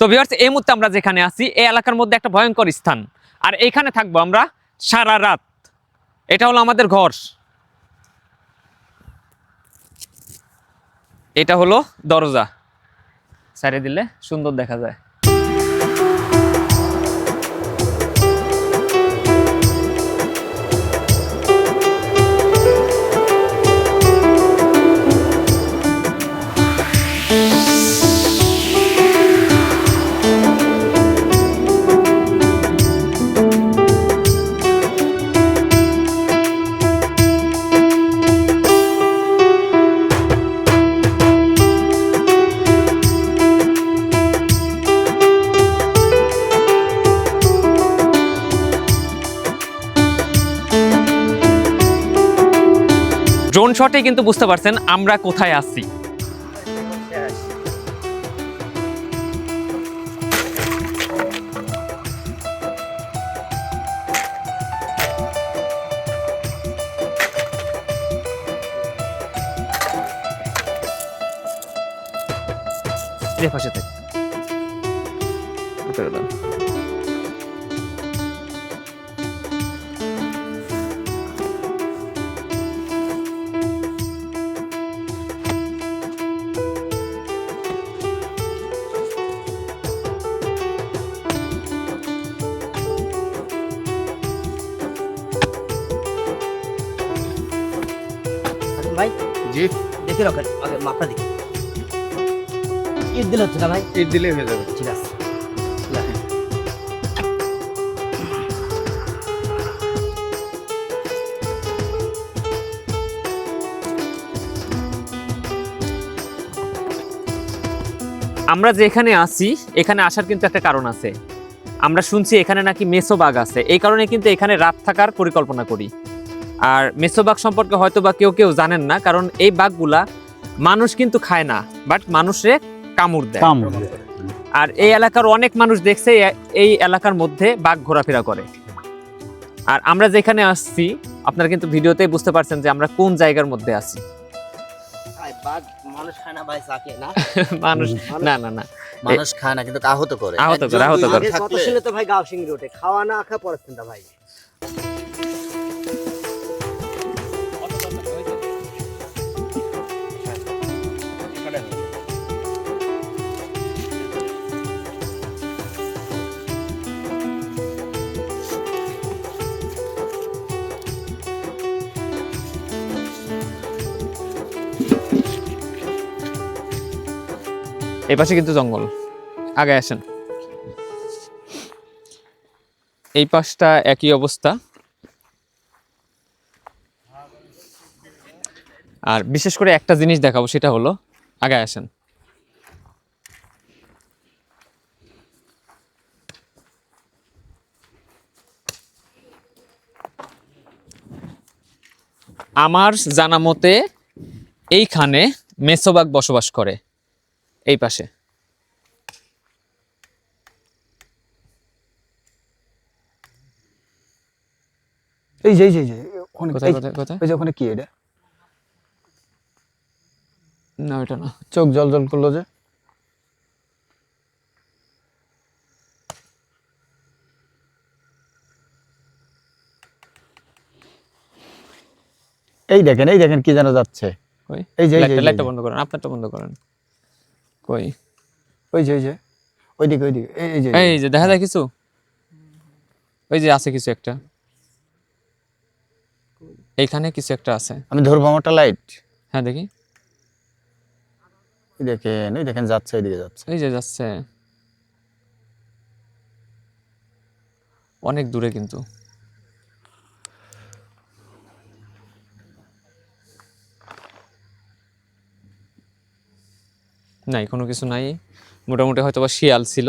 তো ভিউয়ার্স এই মুহূর্তে আমরা যেখানে আছি, এই এলাকার মধ্যে একটা ভয়ঙ্কর স্থান। আর এইখানে থাকব আমরা সারা রাত। এটা হলো আমাদের ঘর। এটা হলো দরজা। সারি দিলে সুন্দর দেখা যায়। ড্রোন শটে কিন্তু বুঝতে পারছেন আমরা কোথায় আছি। পাশে ভাই। জি। দেখে রাখেন আগে মাপটা দেখি। ঈদ দিলে হচ্ছে না ভাই? ইট দিলেই হয়ে যাবে। ঠিক আছে। আমরা যেখানে আছি এখানে আসার কিন্তু একটা কারণ আছে। আমরা শুনছি এখানে নাকি মেসো বাঘ আছে। এই কারণে কিন্তু এখানে রাত থাকার পরিকল্পনা করি। আর মেসো বাঘ সম্পর্কে হয়তো বা কেউ কেউ জানেন না কারণ এই বাঘগুলা মানুষ কিন্তু খায় না বাট মানুষে কামড় দেয়। আর এই এলাকার অনেক মানুষ দেখছে এই এলাকার মধ্যে বাঘ ঘোরাফেরা করে। আর আমরা যেখানে আসছি আপনারা কিন্তু ভিডিওতেই বুঝতে পারছেন যে আমরা কোন জায়গার মধ্যে আছি। মানুষ খায় না ভাই চাকে না? মানুষ না না না। মানুষ খায় না কিন্তু আহত করে। আহত করে, আহত করে। তো ভাই গাও সিংড়ি ওঠে খাওয়া না খা চিন্তা ভাই। এই পাশে কিন্তু জঙ্গল। আগে আসেন। এই পাশটা একই অবস্থা। আর বিশেষ করে একটা জিনিস দেখাবো, সেটা হলো, আগে আসেন। আমার জানা মতে, এইখানে মেসোবাগ বসবাস করে। এই পাশে। এই যে যে যে ওখানে কোথায় কোথায় কোথায়? এই যে ওখানে কি এটা? না ওটা না। চোখ জল জল করল যে। এই দেখেন এই দেখেন কি যেন যাচ্ছে। এই যে, লাইটটা। বন্ধ করেন আপনারটা বন্ধ করেন। কই? ওই যে ওই যে ওইদিকে ওইদিকে এই যে এই যে। দেখা যায় কিছু? ওই যে আছে কিছু একটা। এইখানে কিছু একটা আছে। আমি ধরবো আমারটা লাইট হ্যাঁ দেখি। দেখেন ওই দেখেন যাচ্ছে এদিকে যাচ্ছে। এই যে যাচ্ছে। অনেক দূরে কিন্তু। নাই কোনো কিছু নাই। মোটামুটি হয়তো বা শিয়াল ছিল।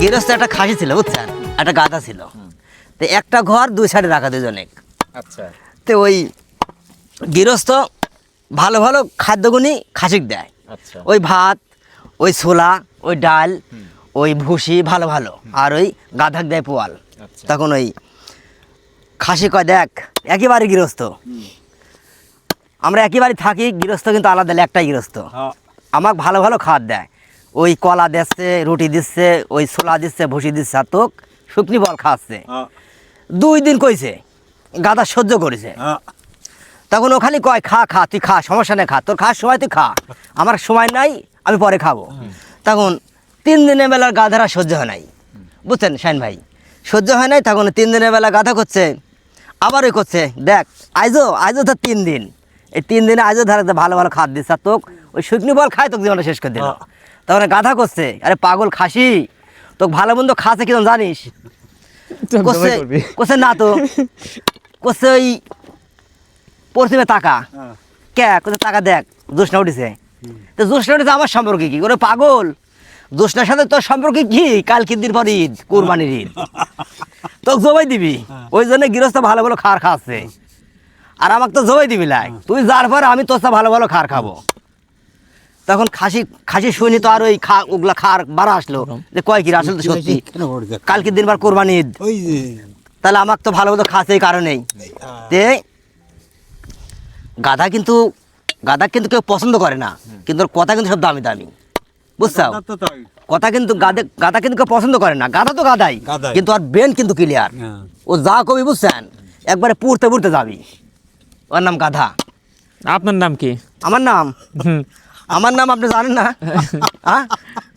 গৃহস্থ একটা খাসি ছিল বুঝছেন? একটা গাদা ছিল। তো একটা ঘর দুই সাইডে রাখা দুজনে আচ্ছা। তো ওই গৃহস্থ ভালো ভালো খাদ্যগুনি খাসিক দেয়। আচ্ছা। ওই ভাত ওই ছোলা ওই ডাল ওই ভুসি ভালো ভালো। আর ওই গাধাক দেয় পোয়াল। আচ্ছা। তখন ওই খাসি কয় দেখ একেবারে গৃহস্থ। আমরা একেবারে থাকি গৃহস্থ কিন্তু আলাদা একটাই গৃহস্থ। আমাকে ভালো ভালো খাবার দেয়। ওই কলা দিচ্ছে রুটি দিচ্ছে ওই ছোলা দিচ্ছে ভুসি দিচ্ছে আর তোক শুকনি বল খাওয়াচ্ছে। দুই দিন কইছে গাদা সহ্য করেছে। তখন ও খালি কয় খা খা তুই খা সমস্যা নেই খা তোর খাওয়ার সময় তুই খা আমার সময় নাই আমি পরে খাব। তখন তিন দিনের বেলার গাধারা সহ্য হয় নাই। বুঝছেন শাইন ভাই? সহ্য হয় নাই তখন তিন দিনের বেলা গাধা করছে আবার ওই করছে দেখ আইজো আইজো তো তিন দিন। এই তিন দিনে আজও ধারে ভালো ভালো খাদ দিচ্ছে তোক ওই শুকনি বল খায় তোকে জীবনটা শেষ করে দিল। তখন গাধা করছে। আরে পাগল খাসি। তোকে ভালো মন্দ খাচ্ছে কিরম জানিস? করছে না তো। করছে ওই পশ্চিমে টাকা। কে? কোথায় টাকা দেখ জোসনা উঠেছে। তো জোসনা উঠেছে আমার সম্পর্কে কি? করে পাগল। জোসনার সাথে তোর সম্পর্কে কি? কালকে দিন পর ঈদ কোরবানির ঈদ। তোকে জবাই দিবি। ওই জন্য গৃহস্থ ভালো ভালো খার খাচ্ছে। আর আমাকে তো জবাই দিবি লাই তুই যার পর আমি তোর সাথে ভালো ভালো খার খাব। তখন খাসি খাসি শুনি তো আর ওই খা ওগুলা খার বাড়া আসলো। যে কয় কি আসলে তো সত্যি। কালকে দিন বার কোরবানি ঈদ। তাহলে আমাকে তো ভালো মতো এই কারণেই। তে গাধা কিন্তু গাধা কিন্তু কেউ পছন্দ করে না। কিন্তু ওর কথা কিন্তু সব দামি দামি। বুঝছ কথা কিন্তু গাধে গাধা কিন্তু কেউ পছন্দ করে না। গাধা তো গাধাই। গাধাই। কিন্তু আর ব্রেন কিন্তু ক্লিয়ার ও যা কবি বুঝছেন একবারে পুড়তে পুড়তে যাবি। ওর নাম গাধা। আপনার নাম কি? আমার নাম? হুম, আমার নাম আপনি জানেন না? হ্যাঁ?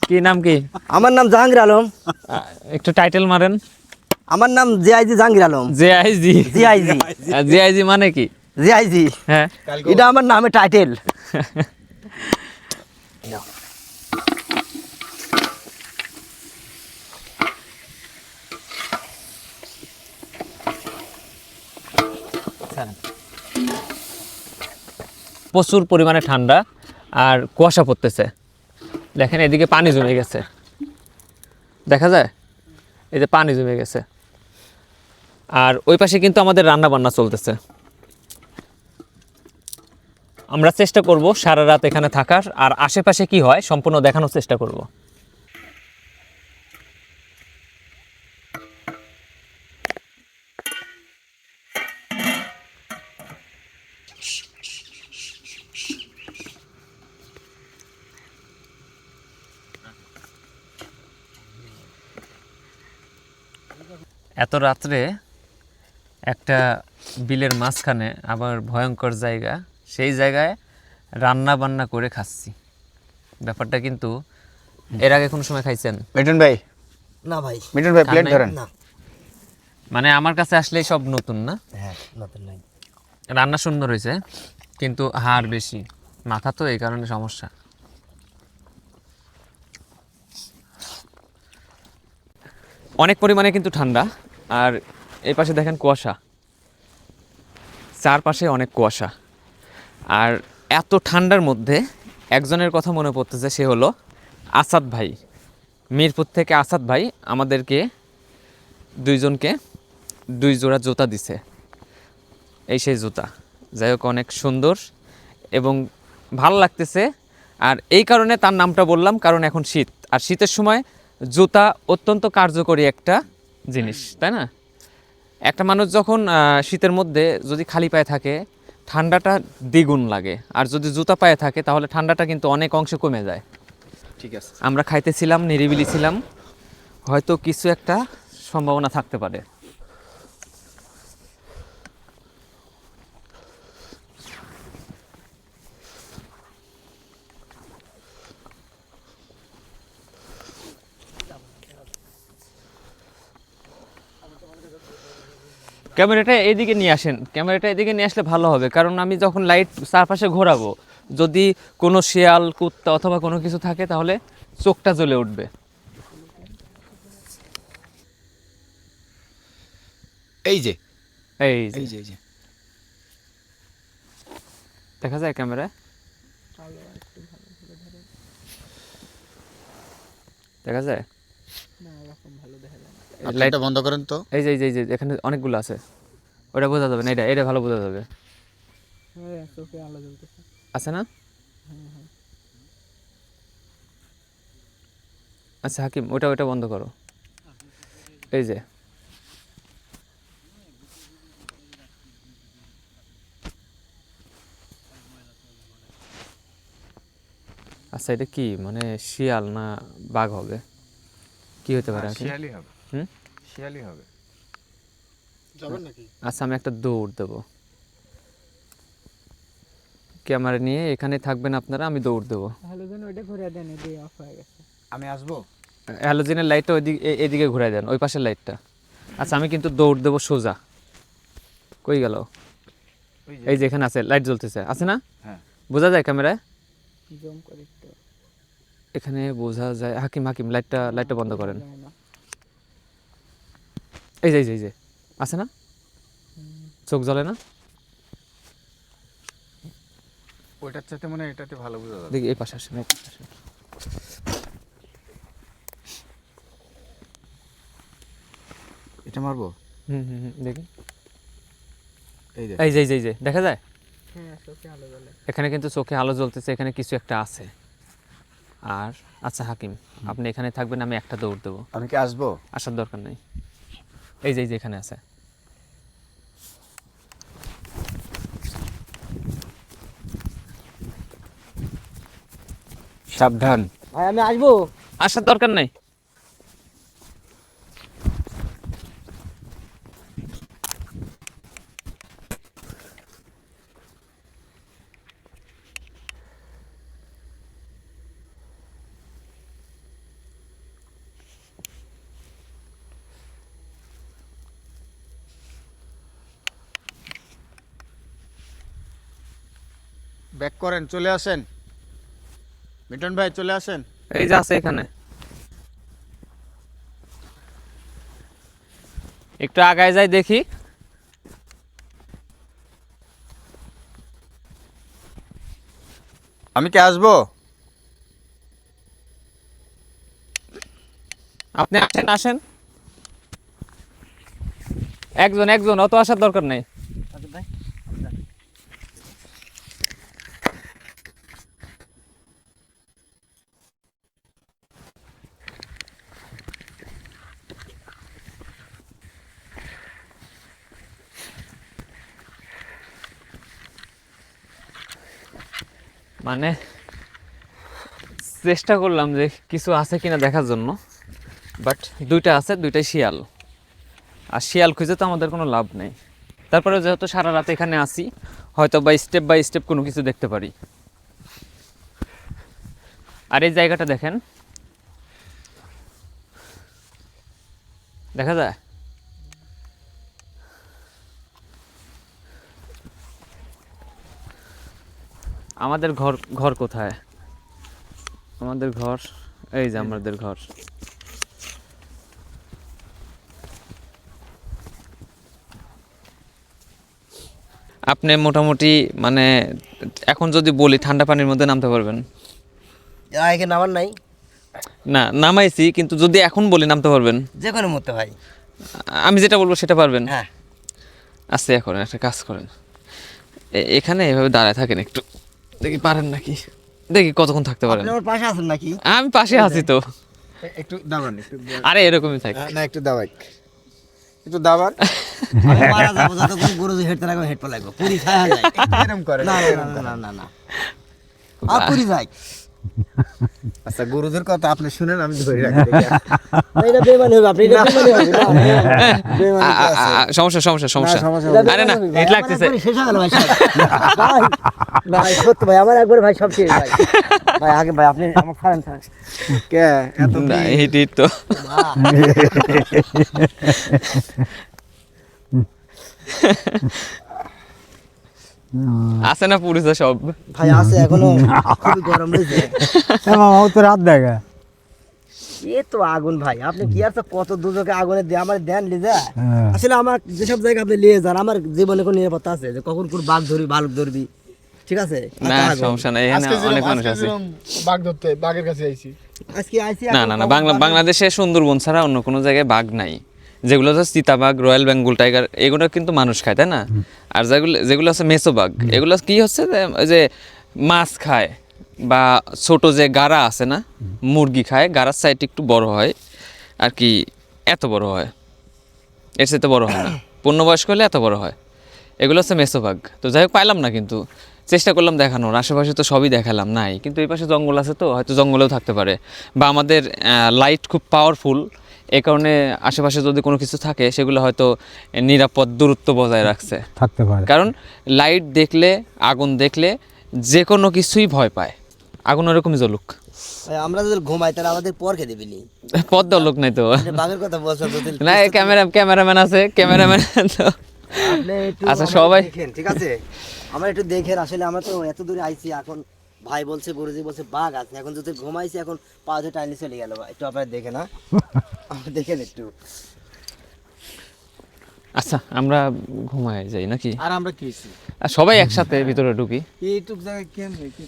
কি নাম কি? আমার নাম জাহাঙ্গীর আলম। একটু টাইটেল মারেন। আমার নাম জিআইজি জাহাঙ্গীর আলম। জেআইজি? জিআইজি। জেআইজি মানে কি? জিআইজি। হ্যাঁ। এটা আমার নামে টাইটেল। প্রচুর পরিমাণে ঠান্ডা। আর কুয়াশা পড়তেছে। দেখেন, এদিকে পানি জমে গেছে। দেখা যায়? এই যে পানি জমে গেছে। আর ওই পাশে কিন্তু আমাদের রান্না বান্না চলতেছে। আমরা চেষ্টা করব সারা রাত এখানে থাকার। আর আশেপাশে কি হয়, সম্পূর্ণ দেখানোর চেষ্টা করব। এত রাত্রে একটা বিলের মাঝখানে আবার ভয়ঙ্কর জায়গা সেই জায়গায় রান্না বান্না করে খাচ্ছি। ব্যাপারটা কিন্তু এর আগে কোনো সময় খাইছেন? মিঠুন ভাই। না ভাই। মিঠুন ভাই প্লেট ধরেন। না। মানে আমার কাছে আসলেই সব নতুন না? হ্যাঁ নতুন নাই। রান্না সুন্দর হয়েছে কিন্তু হাড় বেশি। মাথা তো এই কারণে সমস্যা। অনেক পরিমাণে কিন্তু ঠান্ডা। আর এই পাশে দেখেন কুয়াশা। চারপাশে অনেক কুয়াশা। আর এত ঠান্ডার মধ্যে একজনের কথা মনে পড়তেছে, সে হলো আসাদ ভাই। মিরপুর থেকে আসাদ ভাই আমাদেরকে দুইজনকে দুই জোড়া জুতা দিছে। এই সেই জুতা। যাই হোক, অনেক সুন্দর এবং ভালো লাগতেছে। আর এই কারণে তার নামটা বললাম, কারণ এখন শীত। আর শীতের সময় জুতা অত্যন্ত কার্যকরী একটা জিনিস তাই না? একটা মানুষ যখন শীতের মধ্যে যদি খালি পায়ে থাকে ঠান্ডাটা দ্বিগুণ লাগে। আর যদি জুতা পায়ে থাকে তাহলে ঠান্ডাটা কিন্তু অনেক অংশে কমে যায়। ঠিক আছে। আমরা খাইতেছিলাম নিরিবিলি ছিলাম। হয়তো কিছু একটা সম্ভাবনা থাকতে পারে। ক্যামেরাটা এদিকে নিয়ে আসেন। ক্যামেরাটা এদিকে নিয়ে আসলে ভালো হবে। কারণ আমি যখন লাইট চারপাশে ঘোরাবো যদি কোনো শিয়াল কুত্তা অথবা কোনো কিছু থাকে তাহলে চোখটা জ্বলে উঠবে। এই যে। এই যে, এই যে এই যে। দেখা যায় ক্যামেরায়? দেখা যায়? আপনি লাইট এটা বন্ধ করেন তো। এই যে এই যে এই যে এখানে অনেকগুলো আছে। ওটা বোঝা যাবে না এটা এটা ভালো বোঝা যাবে। আছে না? আচ্ছা হাকিম ওটা ওটা বন্ধ করো। এই যে। আচ্ছা এটা কি মানে শিয়াল না বাঘ হবে? কি হতে পারে হাকিম? শিয়ালি হবে। হুম? শিয়ালি হবে। আচ্ছা আমি একটা দৌড় দেবো। ক্যামেরা নিয়ে এখানে থাকবেন আপনারা আমি দৌড় দেবো। হ্যালোজেন ওইটা ঘুরে দেন এদিকে অফ হয়ে গেছে। আমি আসব? হ্যালোজেনের লাইটটা ওইদিকে এ- এদিকে ঘুরাই দেন ওই পাশের লাইটটা আচ্ছা আমি কিন্তু দৌড় দেবো সোজা। কই গেল? এই যে এখানে আছে লাইট জ্বলতেছে আছে না? হ্যাঁ। বোঝা যায় ক্যামেরায়? জুম করি একটু। এখানে বোঝা যায় হাকিম হাকিম লাইটটা লাইটটা বন্ধ করেন। এই যে এই যে এই যে। আছে না? চোখ জ্বলে না? ওইটার চাইতে মনে হয় এটাতে ভালো বোঝা যাবে। দেখি এই পাশে আসেন এই পাশে আসেন। এটা মারবো? হুম হুম হুম দেখি। এই যে। এই যে এই যে দেখা যায়? হ্যাঁ চোখে আলো জ্বলে। এখানে কিন্তু চোখে আলো জ্বলতেছে এখানে কিছু একটা আছে। আর আচ্ছা হাকিম আপনি এখানে থাকবেন আমি একটা দৌড় দেবো। আমি কি আসব? আসার দরকার নেই। এই যে এই যে এখানে আছে। সাবধান। ভাই আমি আসব। আসার দরকার নেই। ব্যাক করেন চলে আসেন। মিটন ভাই চলে আসেন। এই যে আছে এখানে। একটু আগায় যাই দেখি। আমি কি আসব? আপনি আসেন আসেন। একজন একজন অত আসার দরকার নেই। মানে চেষ্টা করলাম যে কিছু আছে কিনা দেখার জন্য বাট দুইটা আছে, দুইটাই শিয়াল। আর শিয়াল খুঁজে তো আমাদের কোনো লাভ নেই। তারপরে যেহেতু সারা রাত এখানে আসি হয়তো বা স্টেপ বাই স্টেপ কোনো কিছু দেখতে পারি। আর এই জায়গাটা দেখেন। দেখা যায়? আমাদের ঘর ঘর কোথায়? আমাদের ঘর এই যে আমাদের ঘর। আপনি মোটামুটি মানে এখন যদি বলি ঠান্ডা পানির মধ্যে নামতে পারবেন? এখানে আমার নাই। না নামাইছি কিন্তু যদি এখন বলি নামতে পারবেন? যে কোনো মুহূর্তে ভাই। আমি যেটা বলব সেটা পারবেন? হ্যাঁ। ইয়া করেন একটা কাজ করেন। এখানে এভাবে দাঁড়ায় থাকেন একটু। দেখি পারেন নাকি? দেখি কতক্ষণ থাকতে পারেন। আপনি আমার পাশে আছেন নাকি? আমি পাশে আছি তো। একটু দাবান একটু আরে এরকমই থাক। না একটু দাবাই একটু দাবান। মারা যাব যতক্ষণ গুরুজি হেঁটতে লাগবে হেঁটতে লাগবে। পুরি ছায়া যায়। এরকম করে। না না না না না আপুরি আর পুরি যাই আচ্ছা গুরুদের কথা আপনি শুনেন আমি ধরে রাখি। এটা বেমানি হবে আপনি এটা বেমানি হবে না, আ- আ- আ- সমস্যা সমস্যা সমস্যা। আরে না হিট লাগতেছে শেষ হয়ে গেল ভাই। ভাই, ভাই সত্যি ভাই আমার একবার ভাই সব শেষ ভাই। ভাই আগে ভাই আপনি আমার ছাড়েন কে? এত না হিট হিট তো। আছে না পুরুষে সব? ভাই আছে এখনও খুবই গরম রয়েছে। মামা তো রাত দেখা। এ তো আগুন ভাই। আপনি কি আর কত দুজকে আগুনে দিয়ে আমার দেন লিজা? হ্যাঁ। আসলে আমার যেসব জায়গা আপনি নিয়ে যান আমার জীবনে কোনো নিরাপত্তা আছে? যে কখন কোন বাঘ ধরবি ভালুক ধরবি ঠিক আছে? না সমস্যা নাই। এখানে অনেক মানুষ আছে। বাঘ ধরতে বাঘের কাছে আইছি। আজকে আইসি না না না বাংলাদেশে সুন্দরবন ছাড়া অন্য কোনো জায়গায় বাঘ নাই। যেগুলো হচ্ছে চিতাবাঘ রয়্যাল বেঙ্গল টাইগার এগুলো কিন্তু মানুষ খায় তাই না? আর যেগুলো যেগুলো হচ্ছে মেসোবাঘ এগুলো কি হচ্ছে যে ওই যে মাছ খায় বা ছোট যে গাড়া আছে না মুরগি খায় গাড়ার সাইড একটু বড় হয় আর কি এত বড় হয়। এর সাথে বড় হয় না। পূর্ণবয়স্ক হলে এত বড় হয়। এগুলো হচ্ছে মেসোভাগ তো যাই হোক পাইলাম না কিন্তু। চেষ্টা করলাম দেখানোর। আশেপাশে তো সবই দেখালাম নাই। কিন্তু এই পাশে জঙ্গল আছে তো হয়তো জঙ্গলেও থাকতে পারে। বা আমাদের লাইট খুব পাওয়ারফুল এই কারণে আশেপাশে যদি কোনো কিছু থাকে সেগুলো হয়তো নিরাপদ দূরত্ব বজায় রাখছে। থাকতে পারে। কারণ লাইট দেখলে আগুন দেখলে যে কোনো কিছুই ভয় পায়। আগুন ওরকমই জ্বলুক। ভাই, আমরা যদি ঘুমাই তাহলে আমাদের পর কে দিবিনি পথ লোক নাই তো। বাঘের কথা বলছো না ক্যামেরা ক্যামেরাম্যান আছে ক্যামেরাম্যান তো। আচ্ছা, সবাই- ঠিক আছে? আমরা একটু দেখেন আসলে আমরা তো এত দূরে আইছি এখন ভাই বলছে গুরুজি বলছে বাঘ আছে। এখন যদি ঘুমাইছি এখন পা ধরে টাইনি চলে গেল একটু আপনারা দেখে না? দেখেন একটু। আচ্ছা আমরা ঘুমায় যাই নাকি? আর আমরা কি হইছি? আর সবাই একসাথে ভিতরে ঢুকি। এইটুক জায়গায় কেন কি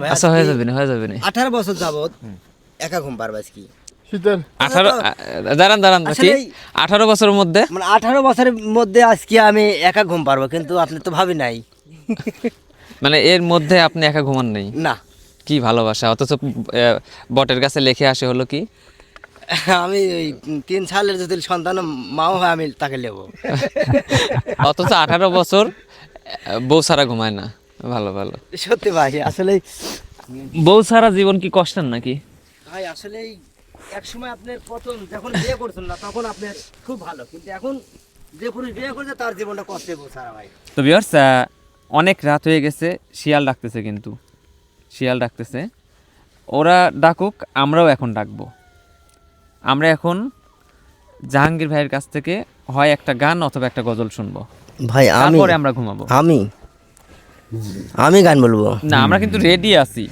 ভাই? আচ্ছা হয়ে যাবে না হয়ে যাবে না। আঠারো বছর যাবত একা ঘুম পারবা কি দাঁড়ান দাঁড়ান কি? আসলেই- আঠারো বছরের মধ্যে? মানে আঠারো বছরের মধ্যে আজকে আমি একা ঘুম পারব কিন্তু আপনি তো ভাবি নাই। মানে এর মধ্যে আপনি একা ঘুমান নেই? না। কি ভালোবাসা? অথচ বটের কাছে লেখে আসে হলো কি? আমি ওই তিন সালের যদি সন্তান মাও হয় আমি তাকে নেব অথচ আঠারো বছর বউ সারা ঘুমায় না। ভালো ভালো। সত্যি ভাই আসলে বউ সারা জীবন কি কষ্টের নাকি? ভাই আসলে এক সময় আপনার প্রথম যখন বিয়ে করছেন না তখন আপনার খুব ভালো। কিন্তু এখন যে পুরুষ বিয়ে করছে তার জীবনটা কষ্টে বোঝারা ভাই। তো বিয়ার্স অনেক রাত হয়ে গেছে শিয়াল ডাকতেছে কিন্তু। শিয়াল ডাকতেছে ওরা ডাকুক আমরাও এখন ডাকবো। আমরা এখন জাহাঙ্গীর ভাইয়ের কাছ থেকে হয় একটা গান অথবা একটা গজল শুনব। ভাই আমি তারপরে আমরা ঘুমাবো। আমি? আমি গান বলব? না আমরা কিন্তু রেডি আছি।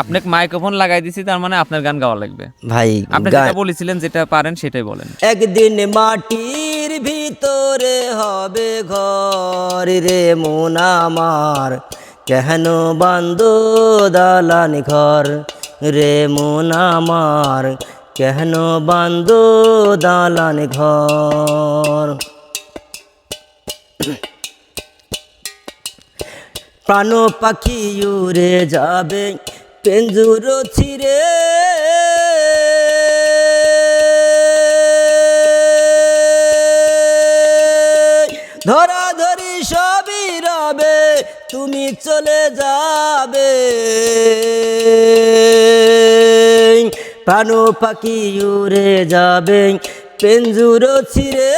আপনাকে মাইক্রোফোন লাগাই দিছি তার মানে আপনার গান গাওয়া লাগবে। ভাই আপনি যেটা বলেছিলেন যেটা পারেন সেটাই বলেন। একদিন মাটির ভিতরে হবে ঘর রে মন আমার। কেন বান্দ দালান ঘর রে মন আমার? কেন বান্দ দালান ঘর? প্রাণ পাখি উড়ে যাবে, পেঞ্জুর ছিড়ে। চলে যাবে। প্রাণ পাখি উড়ে যাবে, পেঞ্জুর ছিড়ে।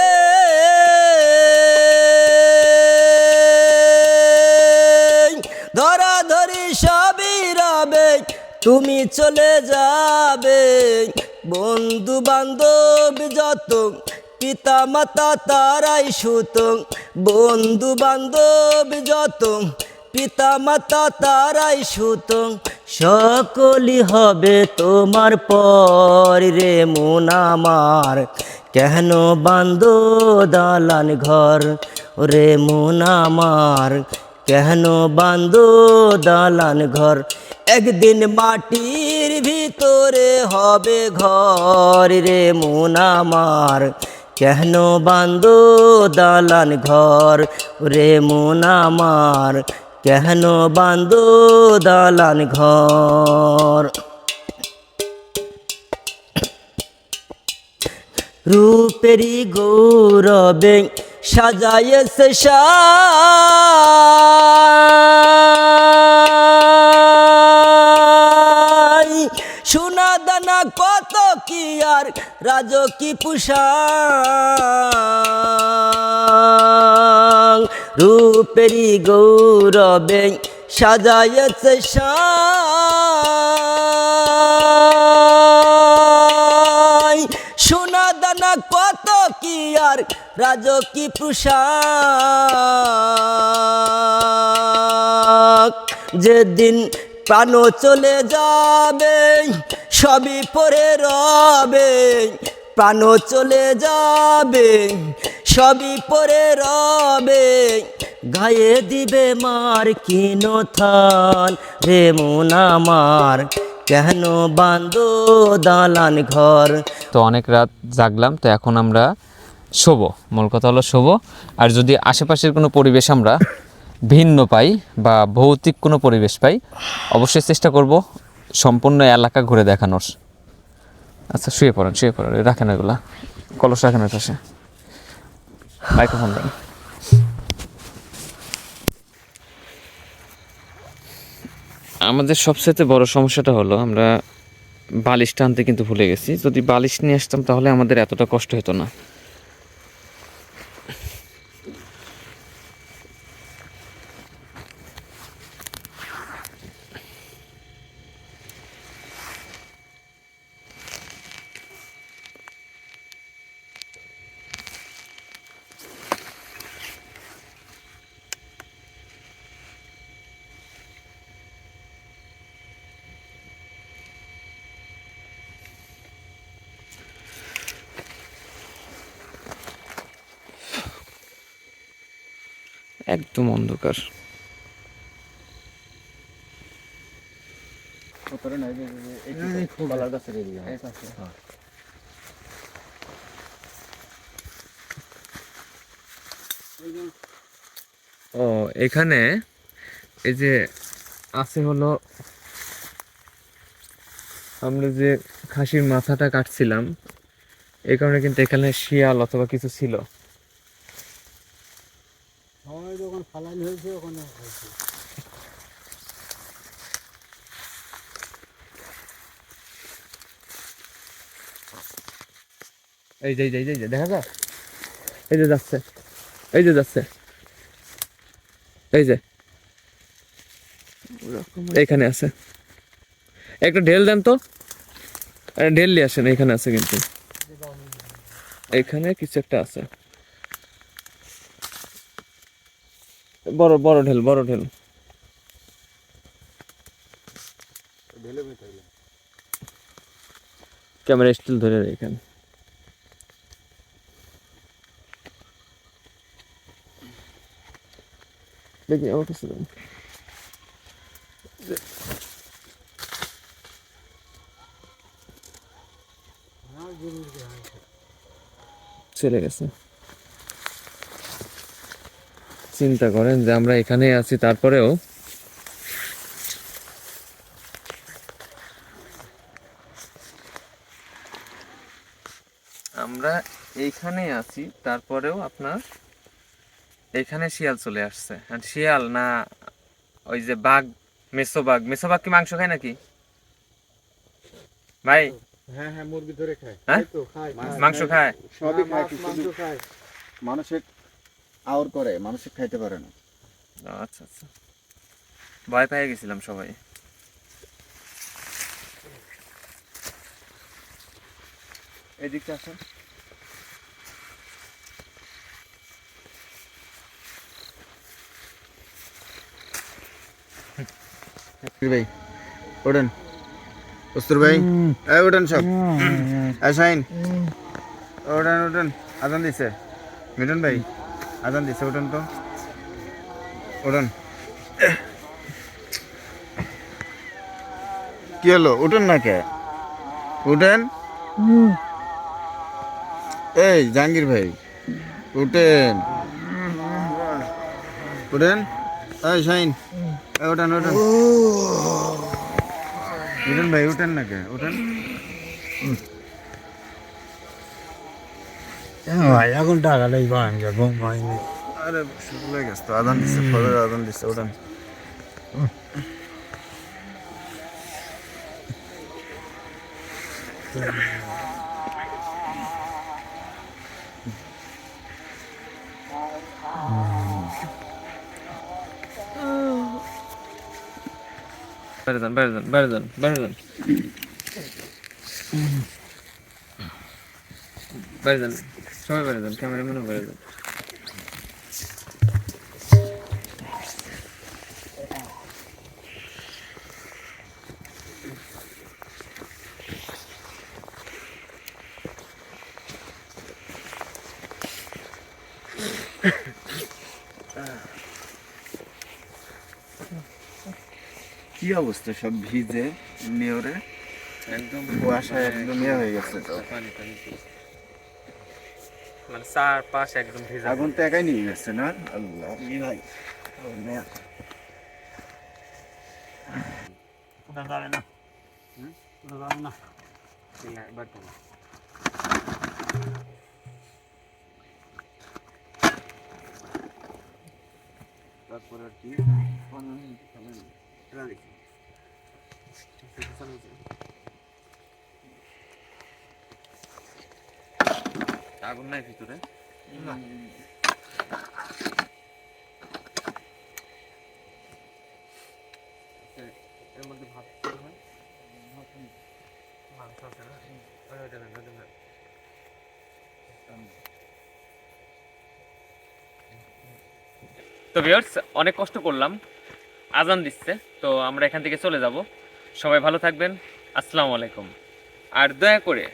ধরা ধরি সবই রবে, তুমি চলে যাবে। বন্ধু বান্ধব যত পিতা মাতা তারাই সুত, বন্ধু বান্ধব যত পিতা মাতা তারাই সুত, সকলই হবে তোমার পর রে মন আমার। কেন বান্দ দালান ঘর রে মন আমার? কেন বান্দ দালান ঘর? একদিন মাটির ভিতরে হবে ঘর রে মন আমার। কেন বান্দ দালান ঘর রে মন আমার? কেন বান্দ দালান ঘর? রূপেরি গৌরবে সাজায়েছে সোনা দানা কত কি আর রাজ কি পুষাং রূপেরি গৌরবে সাজায়েছে সোনা দানা কত কি আর রাজ কি পোশাক? যেদিন প্রাণ চলে যাবে, সবই পরে রবে। প্রাণ চলে যাবে সবই পরে রবে, গায়ে দিবে মার কিনো থাল রে মন আমার, কেন বান্ধো দালান ঘর? তো অনেক রাত জাগলাম, তো এখন আমরা শোবো। মূল কথা হলো শোবো। আর যদি আশেপাশের কোনো পরিবেশ আমরা ভিন্ন পাই বা ভৌতিক কোনো পরিবেশ পাই, অবশ্যই চেষ্টা করব সম্পূর্ণ এলাকা ঘুরে দেখানোর। আচ্ছা শুয়ে পড়েন শুয়ে পড়েন, রাখেন এগুলা কলস রাখেন পাশে। মাইক্রোফোন দেন আমাদের সবচেয়ে বড় সমস্যাটা হলো, আমরা বালিশটা আনতে কিন্তু ভুলে গেছি। যদি বালিশ নিয়ে আসতাম তাহলে আমাদের এতটা কষ্ট হতো না। একদম অন্ধকার। ও এখানে এই যে আছে হলো আমরা যে খাসির মাথাটা কাটছিলাম এই কারণে কিন্তু এখানে শিয়াল অথবা কিছু ছিল সবাই যখন ফালানি হয়েছে ওখানে হয়েছে এই যে এই যে দেখা যায়? এই যে যাচ্ছে, এই যে যাচ্ছে, এই যে। এইখানে আছে। একটা ঢেল দেন তো। ঢেল আসেন, এখানে আছে কিন্তু। এখানে কিছু একটা আছে। বড় বড় ঢেল বড় ঢেল। ক্যামেরা স্টিল ধরে রেখেন। দেখি আমার কাছে। চলে গেছে চিন্তা করেন যে আমরা এখানে আছি, তারপরেও আমরা এইখানে আছি, তারপরেও আপনার এখানে শিয়াল চলে আসছে। শিয়াল না ওই যে বাঘ মেসো বাঘ। মেসো বাঘ কি মাংস খায় নাকি? ভাই? হ্যাঁ মুরগি ধরে খায়? তো খায় মাংস খায়? সবই খায় মাংস খায়। মানুষের আউর করে মানুষের খাইতে পারে না। আচ্ছা আচ্ছা। ভয় পেয়ে গেছিলাম সবাই। এদিকটা আসেন। ভাই ওঠেন কস্তুর ভাই এই ওঠেন সব। শাইন ওঠেন ওঠেন আজান দিছে। মিটন ভাই আজান দিছে ওঠেন তো। ওঠেন কি হলো? উঠেন না কে? উঠেন। এই জাহাঙ্গীর ভাই উঠেন। উঠেন। এই শাইন ওঠেন ওঠান। উঠেন ভাই উঠেন না কে উঠেন ভাই এখন টাকা লাগবে আমি হয়নি আরে হয়ে গেছে তো আদান দিচ্ছে ফলের আদান দিচ্ছে ওঠেন বাইরে যান বাইরে যান বাইরে যান সবাই বাইরে যান ক্যামেরাম্যানও বাইরে যান কি অবস্থা সব ভিজে? মেয়রে? একদম কুয়াশা একদম ইয়ে হয়ে গেছে তো। মানে চার পাশ একদম ভেজা। আগুন তো একাই নিয়ে গেছে না? আল্লাহ ভাই। ওটা দাঁড়ে না? ওটা দাঁড়ে না? তারপর আর কি? আগুন নাই ভিতরে? এর মধ্যে ভাত হয়। তো ভিউয়ার্স অনেক কষ্ট করলাম। আজান দিচ্ছে, তো আমরা এখান থেকে চলে যাব। সবাই ভালো থাকবেন, আসসালামু আলাইকুম। আর দয়া করে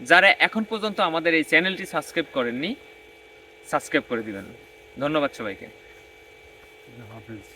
যারা এখন পর্যন্ত আমাদের এই চ্যানেলটি সাবস্ক্রাইব করেননি, সাবস্ক্রাইব করে দিবেন। ধন্যবাদ সবাইকে। হাফিজ।